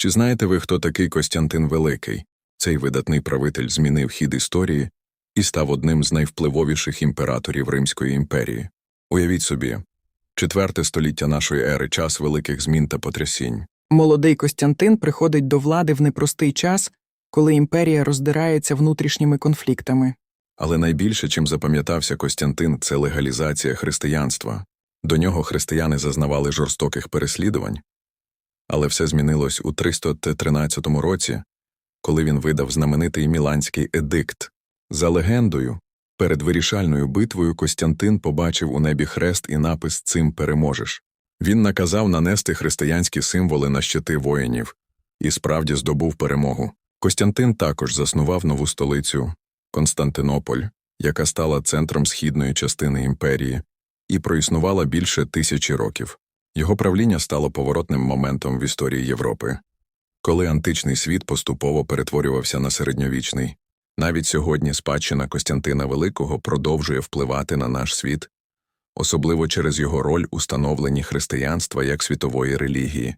Чи знаєте ви, хто такий Костянтин Великий? Цей видатний правитель змінив хід історії і став одним з найвпливовіших імператорів Римської імперії. Уявіть собі, четверте століття нашої ери час великих змін та потрясінь. Молодий Костянтин приходить до влади в непростий час, коли імперія роздирається внутрішніми конфліктами. Але найбільше, чим запам'ятався Костянтин, це легалізація християнства. До нього християни зазнавали жорстоких переслідувань. Але все змінилось у 313 році, коли він видав знаменитий Міланський едикт. За легендою, перед вирішальною битвою Костянтин побачив у небі хрест і напис «Цим переможеш». Він наказав нанести християнські символи на щити воїнів і справді здобув перемогу. Костянтин також заснував нову столицю Константинополь, яка стала центром східної частини імперії і проіснувала більше тисячі років. Його правління стало поворотним моментом в історії Європи, коли античний світ поступово перетворювався на середньовічний. Навіть сьогодні спадщина Костянтина Великого продовжує впливати на наш світ, особливо через його роль у становленні християнства як світової релігії.